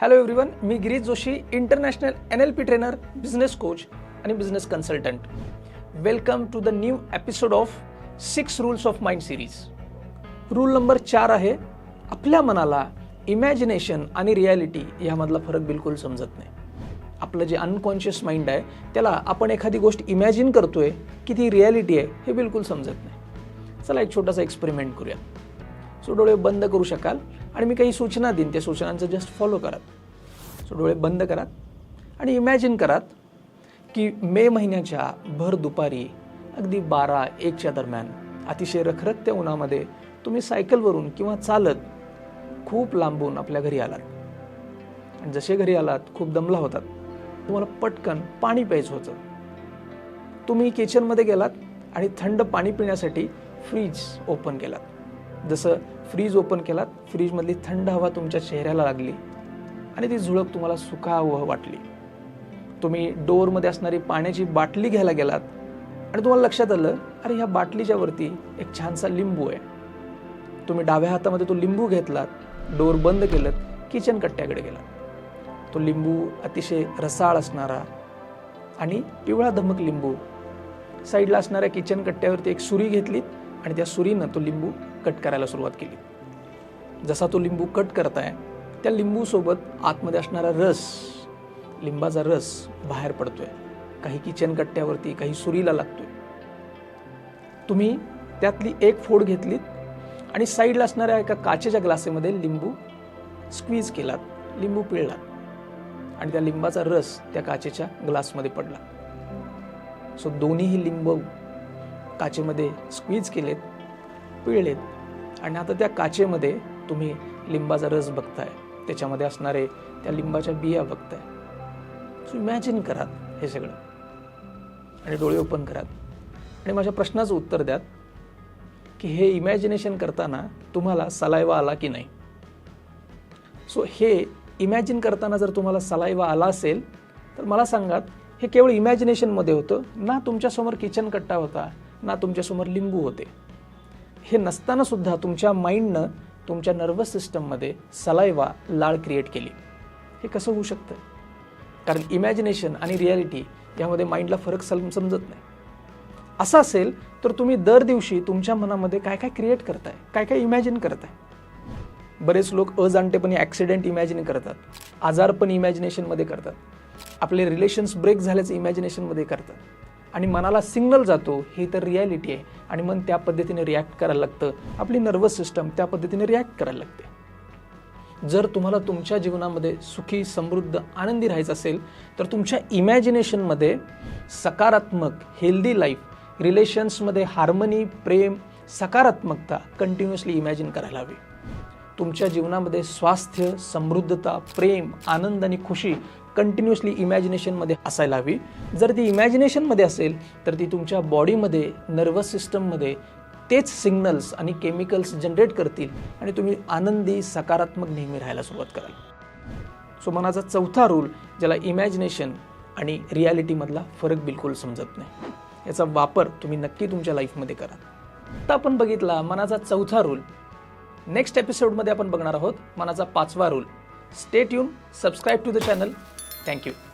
Hello everyone मी Girish Joshi international N L P trainer business coach आणि business consultant welcome to the new episode of six rules of mind series rule number चार आहे आपल्या मनाला imagination आणि reality यामधला फरक बिलकुल समजत नाही. आपलं जे अनकॉन्शियस माइंड आहे त्याला आपण एखादी गोष्ट इमॅजिन करतोय की ती रियालिटी आहे हे बिलकुल समजत नाही. चला एक छोटासा एक्सपेरिमेंट करूया. सो डोळे बंद करू शकाल. आणि मी काही सूचना देईन. त्या सूचनांचं जस्ट फॉलो करा. सो डोळे बंद करा. आणि इमॅजिन करा की मे महिन्याच्या भर दुपारी अगदी बारा एकच्या दरम्यान अतिशय रखरखत्या उन्हामध्ये तुम्ही सायकलवरून किंवा चालत खूप लांबून आपल्या घरी आलात. आणि जसे घरी आलात खूप दमला होतात. तुम्हाला पटकन पाणी प्यायचं होतं. तुम्ही किचनमध्ये गेलात आणि थंड पाणी पिण्यासाठी फ्रीज ओपन केलात. जसं फ्रीज ओपन केलात फ्रीजमधली थंड हवा तुमच्या चेहऱ्याला लागली आणि ती झुळक तुम्हाला सुखावह वाटली. तुम्ही डोअरमध्ये असणारी पाण्याची बाटली घ्यायला गेलात आणि तुम्हाला लक्षात आलं अरे ह्या बाटलीच्या वरती एक छानसा लिंबू आहे. तुम्ही डाव्या हातामध्ये तो लिंबू घेतलात डोर बंद केलं किचन कट्ट्याकडे गेलात. तो लिंबू अतिशय रसाळ असणारा आणि पिवळा धमक लिंबू. साईडला असणाऱ्या किचन कट्ट्यावरती एक सुरी घेतलीत आणि त्या सुरीनं तो लिंबू कट करायला सुरुवात केली. जसा तो लिंबू कट करताय त्या लिंबूसोबत आतमध्ये असणारा रस लिंबाचा रस बाहेर पडतोय. काही किचन कट्ट्यावरती काही सुरीला लागतोय. तुम्ही त्यातली एक फोड घेतलीत आणि साईडला असणाऱ्या एका काचेच्या ग्लासेमध्ये लिंबू स्क्वीज केलात लिंबू पिळलात आणि त्या लिंबाचा रस त्या काचेच्या ग्लासमध्ये पडला. सो दोन्हीही लिंबू काचेमध्ये स्क्वीज केलेत पिळलेत. आणि आता त्या काचेमध्ये तुम्ही लिंबाचा रस बघताय. त्याच्यामध्ये असणारे त्या लिंबाच्या बिया बघताय. सो इमॅजिन करात हे सगळं. आणि डोळे ओपन करात. आणि माझ्या प्रश्नाचं उत्तर द्यात की हे इमॅजिनेशन करताना तुम्हाला सलायवा आला की नाही? सो हे इमॅजिन करताना जर तुम्हाला सलायवा आला असेल तर मला सांगात हे केवळ इमॅजिनेशनमध्ये होतं ना तुमच्यासमोर किचन कट्टा होता ना तुमच्यासमोर लिंबू होते. हे नसताना सुद्धा तुमच्या माइंडनं तुमच्या नर्वस सिस्टममध्ये सलायवा लाळ क्रिएट केली. हे कसं होऊ शकतं? कारण इमॅजिनेशन आणि रियालिटी यामध्ये माइंडला फरक सम समजत नाही. असं असेल तर तुम्ही दर दिवशी तुमच्या मनामध्ये काय काय क्रिएट करताय? काय काय इमॅजिन करताय? बरेच लोक अजाणतेपणे ॲक्सिडेंट इमॅजिन करतात. आजारपण इमॅजिनेशनमध्ये करतात. आपले रिलेशन्स ब्रेक झाल्याचं इमॅजिनेशनमध्ये करतात. आणि मनाला सिग्नल जातो ही तर रियालिटी आहे. आणि मन त्या पद्धतीने रिॲक्ट करायला लागतं. आपली नर्वस सिस्टम त्या पद्धतीने रिॲक्ट करायला लागते. जर तुम्हाला तुमच्या जीवनामध्ये सुखी समृद्ध आनंदी राहायचं असेल तर तुमच्या इमॅजिनेशनमध्ये सकारात्मक हेल्दी लाईफ रिलेशन्समध्ये हार्मनी प्रेम सकारात्मकता कंटिन्युअसली इमॅजिन करायला हवी. तुमच्या जीवनामध्ये स्वास्थ्य समृद्धता प्रेम आनंद आणि खुशी कंटिन्युअसली इमॅजिनेशनमध्ये असायला हवी. जर ती इमॅजिनेशनमध्ये असेल तर ती तुमच्या बॉडीमध्ये नर्वस सिस्टममध्ये तेच सिग्नल्स आणि केमिकल्स जनरेट करतील आणि तुम्ही आनंदी सकारात्मक नेहमी राहायला सुरुवात कराल. सो मनाचा चौथा रूल ज्याला इमॅजिनेशन आणि रियालिटीमधला फरक बिलकुल समजत नाही. याचा वापर तुम्ही नक्की तुमच्या लाईफमध्ये करा. तर आपण बघितला मनाचा चौथा रूल नेक्स्ट एपिसोडमध्ये आपण बघणार आहोत मनाचा पाचवा रूल स्टेट यून subscribe to the channel Thank you.